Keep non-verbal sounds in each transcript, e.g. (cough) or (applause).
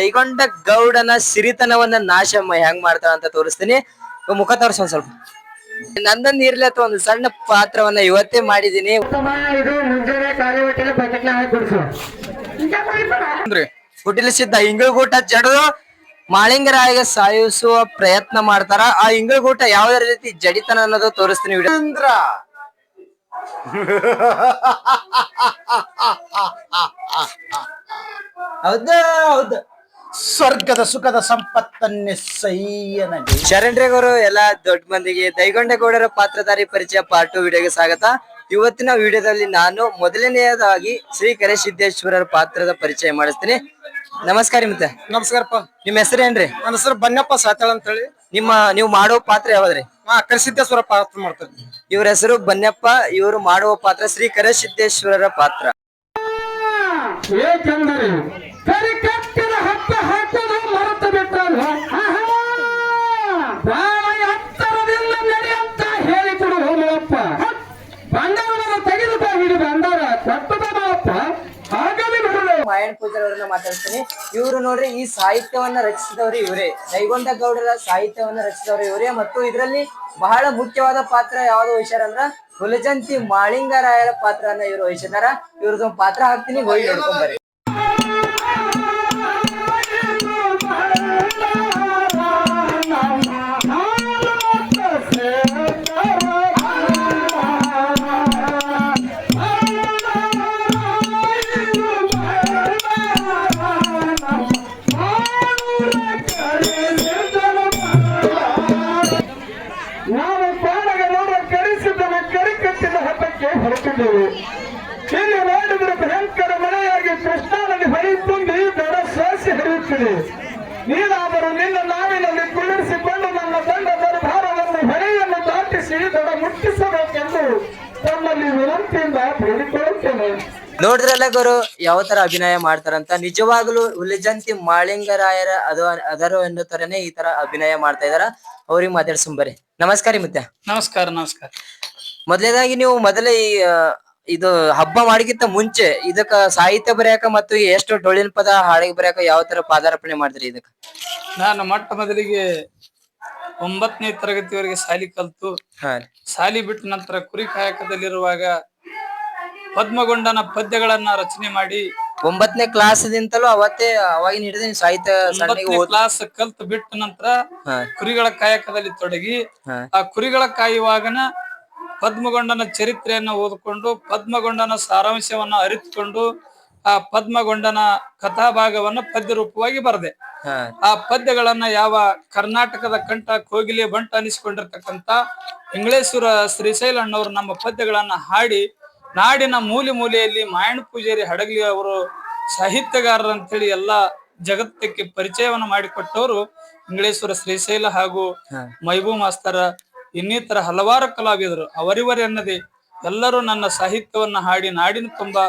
ಕೈಗೊಂಡ ಗೌಡನ ಸಿರಿತನವನ್ನ ನಾಶ ಹೆಂಗ್ ಮಾಡ್ತಾವ ಅಂತ ತೋರಿಸ್ತೀನಿ. ಮುಖ ತೋರಿಸ್ ಒಂದ್ ಸ್ವಲ್ಪ. ನಂದನ್ ಇರ್ಲಿ ಅಥವಾ ಒಂದು ಸಣ್ಣ ಪಾತ್ರವನ್ನ ಇವತ್ತೇ ಮಾಡಿದೀನಿ. ಹುಟ್ಟಿಲಿಸಿದ್ದ ಇಂಗಳಗೂಟ ಜಡದು ಮಾಳಿಂಗರಾಯಿಗೆ ಸಾಯಿಸುವ ಪ್ರಯತ್ನ ಮಾಡ್ತಾರ. ಆ ಇಂಗಳಗೂಟ ಯಾವ್ದರ ರೀತಿ ಜಡಿತನ ಅನ್ನೋದು ತೋರಿಸ್ತೀನಿ ಹೌದ ಹೌದಾ ಹೌದು. ಸ್ವರ್ಗದ ಸುಖದ ಸಂಪತ್ತನ್ನೇ ಸೈಯನಗೆ. ಶರಣ್ರೇಗೌರು ಎಲ್ಲ ದೊಡ್ಡ ಮಂದಿಗೆ ದೈಗೊಂಡೇಗೌಡರ ಪಾತ್ರಧಾರಿ ಪರಿಚಯ ಪಾರ್ಟ್ ಟು ವಿಡಿಯೋಗೆ ಸ್ವಾಗತ. ಇವತ್ತಿನ ವಿಡಿಯೋದಲ್ಲಿ ನಾನು ಮೊದಲನೆಯದಾಗಿ ಶ್ರೀ ಕರೆಸಿದ್ದೇಶ್ವರರ ಪಾತ್ರದ ಪರಿಚಯ ಮಾಡಿಸ್ತೀನಿ. ನಮಸ್ಕಾರ ಮತ್ತೆ ನಮಸ್ಕಾರಪ್ಪ. ನಿಮ್ಮ ಹೆಸರೇನ್ರಿ ನನ್ನ ಹೆಸರು ಬನ್ನಪ್ಪ ಸಾತಾಳ ಅಂತ ಹೇಳಿ ನಿಮ್ಮ ನೀವು ಮಾಡೋ ಪಾತ್ರ ಯಾವ್ದ್ರಿ? ನಾ ಕರಿಸಿದ್ದೇಶ್ವರ ಪಾತ್ರ ಮಾಡ್ತಾರೆ ಇವ್ರ ಹೆಸರು ಬನ್ನಪ್ಪ ಇವರು ಮಾಡುವ ಪಾತ್ರ ಶ್ರೀ ಪಾತ್ರ. ಕರಿ ಕಟ್ಟಿದ ಹತ್ತ ಮಾಯಣ್ಣ ಪೂಜಾರ್ ಅವ್ರನ್ನ ಮಾತಾಡ್ತೀನಿ. ಇವರು ನೋಡ್ರಿ, ಈ ಸಾಹಿತ್ಯವನ್ನ ರಚಿಸಿದವರು ಇವರೇ. ದೈಗೊಂಡ ಗೌಡರ ಸಾಹಿತ್ಯವನ್ನ ರಚಿಸಿದವರು ಇವರೇ. ಮತ್ತು ಇದರಲ್ಲಿ ಬಹಳ ಮುಖ್ಯವಾದ ಪಾತ್ರ ಯಾವ್ದು ವಹಿಸ್ಯಾರ ಅಂದ್ರ ಹುಲಜಂತಿ ಮಾಳಿಂಗರಾಯರ ಪಾತ್ರನ ಇವರು ವಹಿಸಿದಾರ ಇವ್ರದ್ದು ಪಾತ್ರ ಹಾಕ್ತೀನಿ, ಹೋಗಿ ನೋಡ್ಕೊಂಡ್ ತಮ್ಮಲ್ಲಿ ವಿನಂತಿಯಿಂದ ಬೇಡಿಕೊಳ್ಳುತ್ತೇನೆ. ನೋಡಿದ್ರಲ್ಲ ಗುರು ಯಾವ ತರ ಅಭಿನಯ ಮಾಡ್ತಾರಂತ? ನಿಜವಾಗ್ಲೂ ಉಲಿಜಂತಿ ಮಾಳಿಂಗರಾಯರ ಅದು ಅದರ ಎನ್ನು ತರನೇ ಈ ತರ ಅಭಿನಯ ಮಾಡ್ತಾ ಇದಾರ ಅವ್ರಿಗೆ ಮಾತಾಡ್ಸಂಬರಿ ನಮಸ್ಕಾರ ಮತ್ತೆ ನಮಸ್ಕಾರ ನಮಸ್ಕಾರ. ಮೊದಲೇದಾಗಿ ನೀವು ಮೊದಲೇ ಈ ಆ, ಇದು ಹಬ್ಬ ಮಾಡಿಗಿಂತ ಮುಂಚೆ ಇದಕ್ಕ ಸಾಹಿತ್ಯ ಬರೆಯಕ ಮತ್ತು ಎಷ್ಟು ಡೊಳ್ಳಿನ ಪದ ಹಾಡಿಗೆ ಬರೆಯಕ ಯಾವ ತರ ಪಾದಾರ್ಪಣೆ ಮಾಡಿದ್ರಿ ಇದಕ್ಕ? ನಾನು ಮೊಟ್ಟ ಮೊದಲಿಗೆ ಒಂಬತ್ತನೇ ತರಗತಿವರೆಗೆ ಸಾಲಿ ಕಲ್ತು. ಸಾಲಿ ರೀ ಶಾಲಿ ಬಿಟ್ಟ ನಂತರ ಕುರಿ ಕಾಯಕದಲ್ಲಿರುವಾಗ ಪದ್ಮಗೊಂಡನ ಪದ್ಯಗಳನ್ನ ರಚನೆ ಮಾಡಿ ಒಂಬತ್ತನೇ ಕ್ಲಾಸ್ದಿಂತಲೂ ಅವತ್ತೇ ಅವಾಗಿನ ಹಿಡಿದು ಸಾಹಿತ್ಯ ಸಣ್ಣಿಗೆ ಒಂಬತ್ತನೇ ಓದ್ ಕ್ಲಾಸ್ ಕಲ್ತು ಬಿಟ್ಟ ನಂತರ ಹಾ. ಕುರಿಗಳ ಕಾಯಕದಲ್ಲಿ ತೊಡಗಿ ಹಾ. ಆ ಕುರಿಗಳ ಕಾಯುವಾಗನ ಪದ್ಮಗೊಂಡನ ಚರಿತ್ರೆಯನ್ನ ಓದಿಕೊಂಡು ಪದ್ಮಗೊಂಡನ ಸಾರಾಂಶವನ್ನ ಅರಿತುಕೊಂಡು ಆ ಪದ್ಮಗೊಂಡನ ಕಥಾಭಾಗವನ್ನ ಪದ್ಯ ರೂಪವಾಗಿ ಬರದೆ. ಆ ಪದ್ಯಗಳನ್ನ ಯಾವ ಕರ್ನಾಟಕದ ಕಂಠ ಕೋಗಿಲೆ ಬಂಟ ಅನಿಸಿಕೊಂಡಿರ್ತಕ್ಕಂತ ಇಂಗ್ಲೇಶ್ವರ ಶ್ರೀಶೈಲ ಅಣ್ಣವರು ನಮ್ಮ ಪದ್ಯಗಳನ್ನ ಹಾಡಿ ನಾಡಿನ ಮೂಲೆ ಮೂಲೆಯಲ್ಲಿ ಮಾಯಣ ಪೂಜಾರಿ ಹಡಗಲಿ ಅವರು ಸಾಹಿತ್ಯಗಾರರು ಅಂತೇಳಿ ಎಲ್ಲಾ ಜಗತ್ತಕ್ಕೆ ಪರಿಚಯವನ್ನ ಮಾಡಿಕೊಟ್ಟವರು ಇಂಗ್ಲೇಶ್ವರ ಶ್ರೀಶೈಲ ಹಾಗೂ. ಮೈಬೂ ಮಾಸ್ತರ ಇನ್ನಿತರ ಹಲವಾರು ಕಲಾವಿದರು ಅವರಿವರೇ ಅನ್ನದೆ ಎಲ್ಲರೂ ನನ್ನ ಸಾಹಿತ್ಯವನ್ನ ಹಾಡಿ ನಾಡಿನ ತುಂಬಾ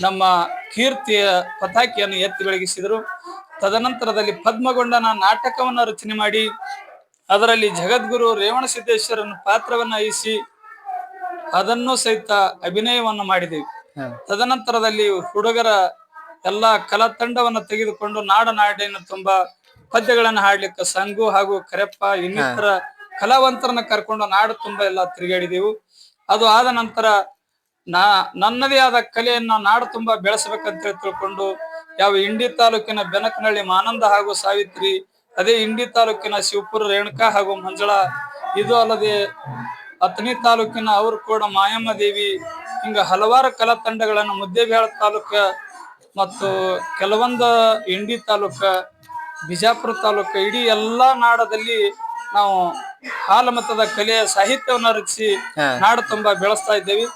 ನಮ್ಮ ಕೀರ್ತಿಯ ಪತಾಕಿಯನ್ನು ಎತ್ತಿ ಬೆಳಗಿಸಿದರು ತದನಂತರದಲ್ಲಿ ಪದ್ಮಗೊಂಡನ ನಾಟಕವನ್ನ ರಚನೆ ಮಾಡಿ ಅದರಲ್ಲಿ ಜಗದ್ಗುರು ರೇವಣ ಸಿದ್ದೇಶ್ವರನ ಪಾತ್ರವನ್ನ ವಹಿಸಿ ಅದನ್ನು ಸಹಿತ ಅಭಿನಯವನ್ನು ಮಾಡಿದೆವು ತದನಂತರದಲ್ಲಿ ಹುಡುಗರ ಎಲ್ಲಾ ಕಲಾ ತಂಡವನ್ನು ತೆಗೆದುಕೊಂಡು ನಾಡನಾಡಿನ ತುಂಬಾ ಪದ್ಯಗಳನ್ನು ಹಾಡ್ಲಿಕ್ಕೆ ಸಂಗು ಹಾಗೂ ಕರೆಪ್ಪ ಇನ್ನಿತರ ಕಲಾವಂತರನ್ನ ಕರ್ಕೊಂಡು ನಾಡು ತುಂಬಾ ಎಲ್ಲ ತಿರುಗಾಡಿದೆವು. ಅದು ಆದ ನಂತರ ನಾ ನನ್ನದೇ ಆದ ಕಲೆಯನ್ನ ನಾಡು ತುಂಬಾ ಬೆಳೆಸಬೇಕಂತ ಹೇಳಿ ತಿಳ್ಕೊಂಡು ಯಾವ ಇಂಡಿ ತಾಲೂಕಿನ ಬೆನಕನಹಳ್ಳಿ ಮಾನಂದ ಹಾಗೂ ಸಾವಿತ್ರಿ ಅದೇ ಇಂಡಿ ತಾಲೂಕಿನ ಶಿವಪುರ ರೇಣುಕಾ ಹಾಗೂ ಮಂಜಳ ಇದು ಅಲ್ಲದೆ ಅಥಣಿ ತಾಲೂಕಿನ ಅವರು ಕೂಡ ಮಾಯಮ್ಮ ದೇವಿ ಹಿಂಗ ಹಲವಾರು ಕಲಾ ತಂಡಗಳನ್ನು ಮುದ್ದೇಬೇಳ ತಾಲೂಕ ಮತ್ತು ಕೆಲವೊಂದು ಇಂಡಿ ತಾಲೂಕ ಬಿಜಾಪುರ ತಾಲೂಕ ಇಡೀ ಎಲ್ಲಾ ನಾಡದಲ್ಲಿ ನಾವು ಹಾಲಮತದ ಕಲೆಯ ಸಾಹಿತ್ಯವನ್ನು ರಚಿಸಿ. ನಾಡು ತುಂಬಾ ಬೆಳೆಸ್ತಾ ಇದ್ದೇವೆ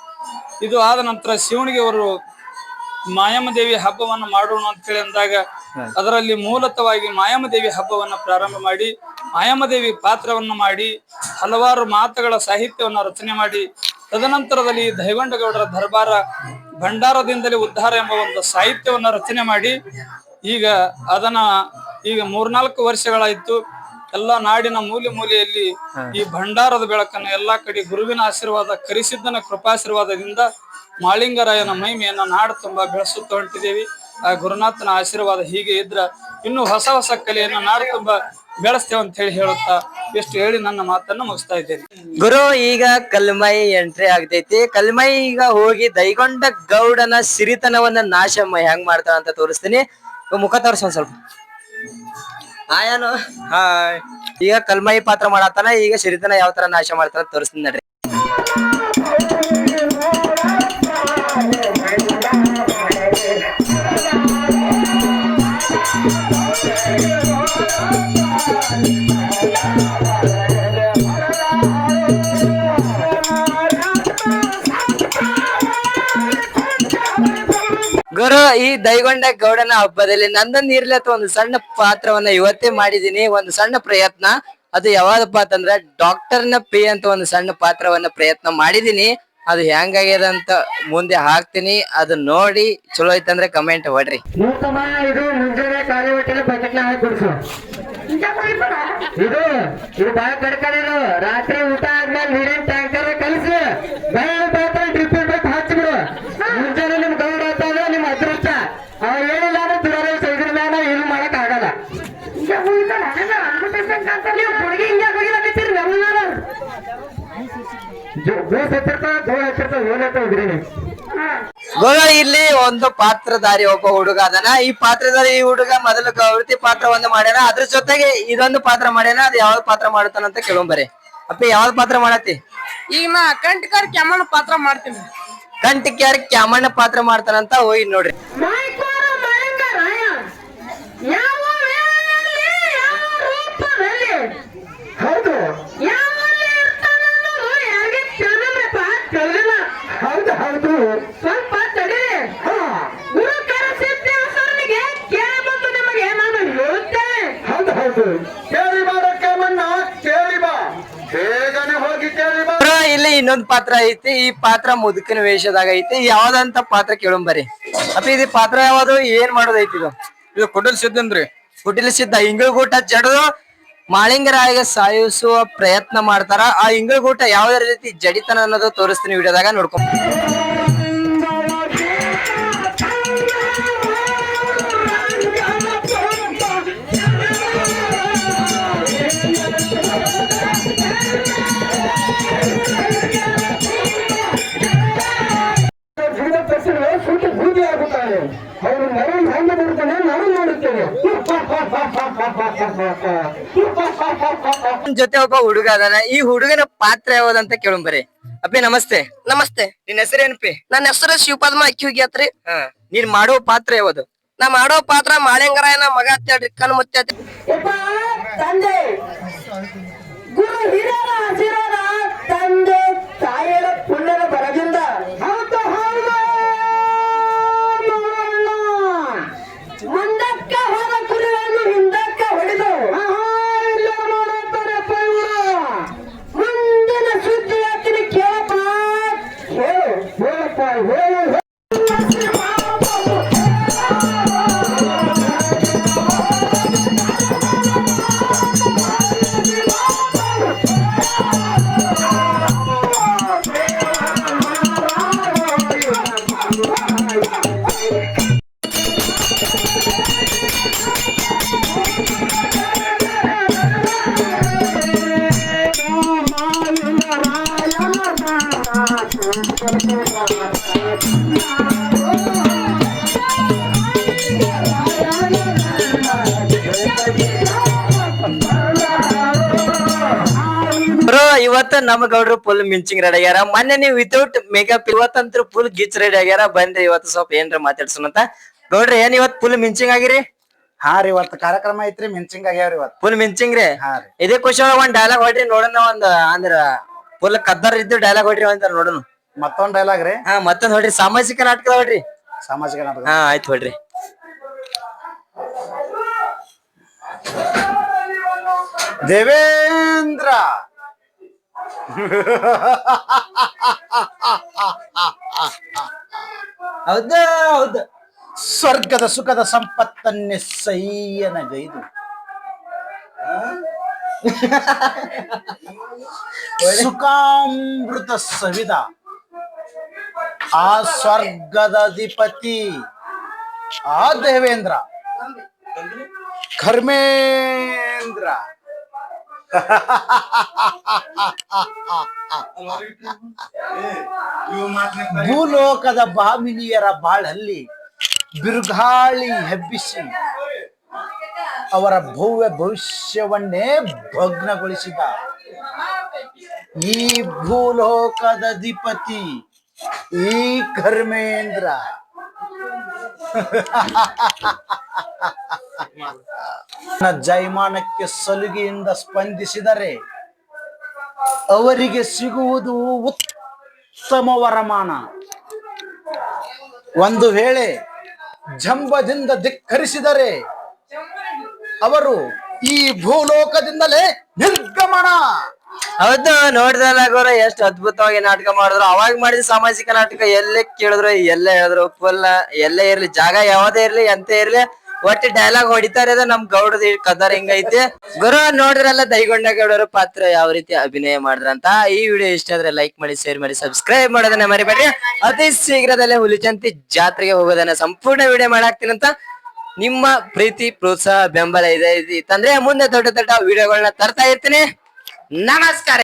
ಇದು ಆದ ನಂತರ ಶಿವಣಿಗೆ ಅವರು ಮಾಯಮ್ಮ ದೇವಿ ಹಬ್ಬವನ್ನ ಮಾಡೋಣ ಅಂತೇಳಿ ಅಂದಾಗ ಅದರಲ್ಲಿ ಮೂಲತವಾಗಿ ಮಾಯಮ್ಮ ದೇವಿ ಹಬ್ಬವನ್ನ ಪ್ರಾರಂಭ ಮಾಡಿ ಮಾಯಮ್ಮ ದೇವಿ ಪಾತ್ರವನ್ನ ಮಾಡಿ ಹಲವಾರು ಮಾತುಗಳ ಸಾಹಿತ್ಯವನ್ನು ರಚನೆ ಮಾಡಿ ತದನಂತರದಲ್ಲಿ ದೈವಂಡಗೌಡರ ದರ್ಬಾರ ಭಂಡಾರದಿಂದಲೇ ಉದ್ಧಾರ ಎಂಬ ಒಂದು ಸಾಹಿತ್ಯವನ್ನು ರಚನೆ ಮಾಡಿ ಈಗ ಅದನ್ನ ಈಗ ಮೂರ್ನಾಲ್ಕು ವರ್ಷಗಳಾಯ್ತು ಎಲ್ಲಾ ನಾಡಿನ ಮೂಲೆ ಮೂಲೆಯಲ್ಲಿ ಈ ಭಂಡಾರದ ಬೆಳಕನ್ನು ಎಲ್ಲಾ ಕಡೆ ಗುರುವಿನ ಆಶೀರ್ವಾದ ಕರಿಸಿದ್ದನ ಕೃಪಾಶೀರ್ವಾದದಿಂದ ಮಾಳಿಂಗರಾಯನ ಮಹಿಮೆಯನ್ನ ನಾಡು ತುಂಬಾ ಬೆಳೆಸುತ್ತ ಹೊಂಟಿದ್ದೀವಿ. ಆ ಗುರುನಾಥನ ಆಶೀರ್ವಾದ ಹೀಗೆ ಇದ್ರ ಇನ್ನು ಹೊಸ ಹೊಸ ಕಲೆಯನ್ನ ನಾಡು ತುಂಬಾ ಬೆಳೆಸ್ತೇವೆ ಅಂತ ಹೇಳಿ ಹೇಳುತ್ತಾ ಎಷ್ಟು ಹೇಳಿ ನನ್ನ ಮಾತನ್ನ ಮುಗಿಸ್ತಾ ಇದ್ದೇನೆ. ಗುರು ಈಗ ಕಲ್ಮೈ ಎಂಟ್ರಿ ಆಗ್ತೈತಿ. ಕಲ್ಮೈ ಈಗ ಹೋಗಿ ದೈಗೊಂಡ ಗೌಡನ ಸಿರಿತನವನ್ನ ನಾಶ ಮ- ಹೆಂಗ್ ಮಾಡ್ತಾವ ಅಂತ ತೋರಿಸ್ತೀನಿ. ಮುಖ ತೋರಿಸ್ ಒಂದ್ ಸ್ವಲ್ಪ. ಆಯಾನು ಹಾಯ್. ಈಗ ಕಲ್ಮೈ ಪಾತ್ರ ಮಾಡತ್ತಾನ ಈಗ ಸಿರಿತನ ಯಾವ ತರ ನಾಶ ಮಾಡ್ತಾರ ತೋರಿಸ್ತೀನಿ ನಡ್ರಿ. ಗುರು, ಈ ದೈಗೊಂಡ ಗೌಡನ ಹಬ್ಬದಲ್ಲಿ ನಂದನ್ ಇರ್ಲಿ ಅಥವಾ ಒಂದು ಸಣ್ಣ ಪಾತ್ರವನ್ನ ಇವತ್ತೇ ಮಾಡಿದೀನಿ ಒಂದು ಸಣ್ಣ ಪ್ರಯತ್ನ. ಅದು ಯಾವ್ದಪ್ಪ ಅಂತಂದ್ರ ಡಾಕ್ಟರ್ನ ಪೇ ಅಂತ ಒಂದು ಸಣ್ಣ ಪಾತ್ರವನ್ನ ಪ್ರಯತ್ನ ಮಾಡಿದೀನಿ ಅದು ಹೆಂಗಾಗ್ಯದ ಅಂತ ಮುಂದೆ ಹಾಕ್ತೀನಿ. ಅದು ನೋಡಿ ಚಲೋ ಐತಂದ್ರೆ ಕಮೆಂಟ್ ಹೊಡ್ರಿ ಊಟ ಆದ್ಮೇಲೆ ಪಾತ್ರ ಮುಂಜಾನೆ ನಿಮ್ ಗೌಡ ಅಂತಂದ್ರೆ ನಿಮ್ ಅದೃಷ್ಟ. ಅವ ಏನಿಲ್ಲ ಅಂದ್ರೆ ದುರಾರ ಸೈದ್ರ ಮೇಲೆ ಏನು ಮಾಡಕ್ ಆಗಲ್ಲ. ಗೋಳ್ ಇಲ್ಲಿ ಒಂದು ಪಾತ್ರಧಾರಿ ಒಬ್ಬ ಹುಡುಗ ಅದನ. ಈ ಪಾತ್ರಧಾರಿ ಈ ಹುಡುಗ ಮೊದಲು ಗೌರತಿ ಒಂದು ಮಾಡ್ಯಾನ. ಅದ್ರ ಜೊತೆಗೆ ಇದೊಂದು ಪಾತ್ರ ಮಾಡ್ಯಾನ. ಅದು ಯಾವ್ದು ಪಾತ್ರ ಮಾಡುತ್ತಾನಂತ ಕೇಳೋಂಬರಿ ಅಪ್ಪ ಯಾವ್ದು ಪಾತ್ರ ಮಾಡತ್ತಿ? ಈಗ ನಾ ಕಂಟಕರ್ ಕೆಮ್ಮಣ್ಣ ಪಾತ್ರ ಮಾಡ್ತೀನಿ. ಕಂಟಿಕ್ಯಾರ ಕ್ಯಾಮಣ್ಣ ಪಾತ್ರ ಮಾಡ್ತಾನಂತ ಹೋಗಿ ನೋಡ್ರಿ. ಸ್ವಲ್ಪ ಗುರು ಕೇಳಿ ಬಂದು ನಿಮಗೆ ನಾನು ಹೇಳುತ್ತೇನೆ. ಹೌದು ಹೌದು. ಕೇಳಿ ಬಾರಕ್ಕ ಮಣ್ಣ ಕೇಳಿ ಬಾ. ಬೇಗನೆ ಹೋಗಿ ಕೇಳಿ ಬಾ. ಇಲ್ಲಿ ಇನ್ನೊಂದು ಪಾತ್ರ ಐತಿ ಈ ಪಾತ್ರ ಮುದುಕಿನ ವೇಷದಾಗ ಐತಿ ಯಾವ್ದಂತ ಪಾತ್ರ ಕೇಳೋಂಬರಿ ಅಪ್ಪ ಇದು ಪಾತ್ರ ಯಾವ್ದು ಏನ್ ಮಾಡೋದೈತಿ ಇದು? ಇದು ಕುಟಿಲ್ ಸಿದ್ಧನ್ರಿ. ಕುಟಿಲಿಸಿದ್ದ ಇಂಗಳಗೂಟ ಜಡದು ಮಾಳಿಂಗರಾಯಿಗೆ ಸಾಯಿಸುವ ಪ್ರಯತ್ನ ಮಾಡ್ತಾರ. ಆ ಇಂಗಳಗೂಟ ಯಾವ ರೀತಿ ಜಡಿತನ ಅನ್ನೋದು ತೋರಿಸ್ತೀನಿ ವಿಡಿಯೋದಾಗ ನೋಡ್ಕೊಂಡ್ ಜೊತೆ ಒಬ್ಬ ಹುಡುಗ ಅದಾನ. ಈ ಹುಡುಗನ ಪಾತ್ರ ಯಾವ್ದಂತ ಕೇಳಂಬರಿ ಅಪ್ಪಿ ನಮಸ್ತೆ. ನಮಸ್ತೆ. ನಿನ್ನ ಹೆಸರೇನಪ್ಪಿ ನನ್ನ ಹೆಸರು ಶಿವಪದ್ಮ ಅಕ್ಕಿಹುಗಿಯತ್ರಿ ಹಾ ನೀನ್ ಮಾಡೋ ಪಾತ್ರ ಯಾವ್ದು? ನಾ ಮಾಡೋ ಪಾತ್ರ ಮಾಳೆಂಗರಾಯನ ಮಗ ಅಂತ ಹೇಳ್ರಿ ಕಣ್ ಮುಚ್ಚ ತಂದೆ. ಗುರು ಹಿರಿಯರ ಆಶೀರ್ವಾದ ತಂದೆ ತಾಯಿಯರ ಪುಣ್ಯದ ಬರದಿಂದ. ಇವತ್ತ ನಮ್ ಗೌಡ್ರು ಫುಲ್ ಮಿಂಚಿಂಗ್ ರೆಡಿ ಆಗ್ಯಾರ. ಮೊನ್ನೆ ನೀವು ವಿತೌಟ್ ಮೇಕಪ್ ಇವತ್ತಂತ್ರ ಫುಲ್ ಗಿಚ್ ರೆಡಿ ಆಗ್ಯಾರ. ಬಂದ್ರಿ ಇವತ್ತು ಸ್ವಲ್ಪ ಏನ್ರ ಮಾತಾಡ್ಸೋಣ ಅಂತ. ಗೌಡ್ರಿ ಏನ್ ಇವತ್ ಫುಲ್ ಮಿಂಚಿಂಗ್ ಆಗಿರಿ? ಹಾ ರೀ ಇವತ್ತು ಕಾರ್ಯಕ್ರಮ ಐತ್ರಿ ಮಿಂಚಿಂಗ್ ಆಗ್ಯಾವ್ರಿ ಇವತ್ತು. ಫುಲ್ ಮಿಂಚಿಂಗ್ ರೀ? ಹಾ ರೀ. ಇದೇ ಖುಷಿ ಒಂದ್ ಡೈಲಾಗ್ ಹೊಡ್ರಿ ನೋಡೋಣ ಒಂದ್ ಅಂದ್ರ ಫುಲ್ ಕದ್ದರ್ ಇದ್ದು ಡೈಲಾಗ್ ಹೊಡ್ರಿ ಅಂತ ನೋಡೋಣ ಮತ್ತೊಂದ್ ಡೈಲಾಗ್ ರೀ? ಹಾ ಮತ್ತೊಂದ್ ಹೊಡ್ರಿ. ಸಾಮಾಜಿಕ ನಾಟಕ ಹೊಡ್ರಿ. ಸಾಮಾಜಿಕ ನಾಟಕ. ಹಾ ಆಯ್ತು ಹೊಡ್ರಿ. ದೇವೇಂದ್ರ! ಹೌದ ಹೌದ. ಸ್ವರ್ಗದ ಸುಖದ ಸಂಪತ್ತನ್ನೇ ಸೈಯನಗೈದು (laughs) ಸುಖಾಮೃತ ಸವಿದ. ಆ ಸ್ವರ್ಗದ ಅಧಿಪತಿ ಆ ದೇವೇಂದ್ರ. ಕರ್ಮೇಂದ್ರ. ಭೂಲೋಕದ ಬಾಮಿನಿಯರ ಬಾಳಲ್ಲಿ ಬಿರುಗಾಳಿ ಹೆಬ್ಬಿಸಿ ಅವರ ಭವ್ಯ ಭವಿಷ್ಯವನ್ನೇ ಭಗ್ನಗೊಳಿಸಿದ. ಈ ಭೂಲೋಕದ ಅಧಿಪತಿ ಈ ಕರ್ಮೇಂದ್ರ. ಜೈಮಾನಕ್ಕೆ ಸಲುಗೆಯಿಂದ ಸ್ಪಂದಿಸಿದರೆ ಅವರಿಗೆ ಸಿಗುವುದು ಉತ್ತಮ ವರಮಾನ. ಒಂದು ವೇಳೆ ಜಂಬದಿಂದ ಧಿಕ್ಕರಿಸಿದರೆ ಅವರು ಈ ಭೂಲೋಕದಿಂದಲೇ ನಿರ್ಗಮನ. ಹೌದು ನೋಡಿದಲ್ಲ ಗೌರ, ಎಷ್ಟು ಅದ್ಭುತವಾಗಿ ನಾಟಕ ಮಾಡಿದ್ರು. ಅವಾಗ ಮಾಡಿದ ಸಾಮಾಜಿಕ ನಾಟಕ ಎಲ್ಲೇ ಕೇಳಿದ್ರು, ಎಲ್ಲೇ ಹೇಳಿದ್ರು ಫುಲ್ ಎಲ್ಲೇ ಇರ್ಲಿ, ಜಾಗ ಯಾವ್ದೇ ಇರ್ಲಿ, ಎಂತ ಇರ್ಲಿ, ಒಟ್ಟು ಡೈಲಾಗ್ ಹೊಡಿತಾರೆ ಅದ ನಮ್ ಗೌಡದ ಕದರ್ ಹಿಂಗೈತಿ. ಗುರು ನೋಡ್ರಲ್ಲ ದೈಗೊಂಡ ಗೌಡರ ಪಾತ್ರ ಯಾವ ರೀತಿ ಅಭಿನಯ ಮಾಡಿದ್ರಂತ ಈ ವಿಡಿಯೋ ಇಷ್ಟ ಆದ್ರೆ ಲೈಕ್ ಮಾಡಿ ಶೇರ್ ಮಾಡಿ ಸಬ್ಸ್ಕ್ರೈಬ್ ಮಾಡೋದನ್ನ ಮರಿಬೇಡ್ರಿ. ಅತಿ ಶೀಘ್ರದಲ್ಲೇ ಹುಲಿಚಂತಿ ಜಾತ್ರೆಗೆ ಹೋಗೋದನ್ನ ಸಂಪೂರ್ಣ ವಿಡಿಯೋ ಮಾಡಾಕ್ತೀನಂತ ನಿಮ್ಮ ಪ್ರೀತಿ ಪ್ರೋತ್ಸಾಹ ಬೆಂಬಲ ಇದೆ. ತಂದ್ರೆ ಮುಂದೆ ದೊಡ್ಡ ದೊಡ್ಡ ವಿಡಿಯೋಗಳನ್ನ ತರ್ತಾ ಇರ್ತೀನಿ. ನಮಸ್ಕಾರ.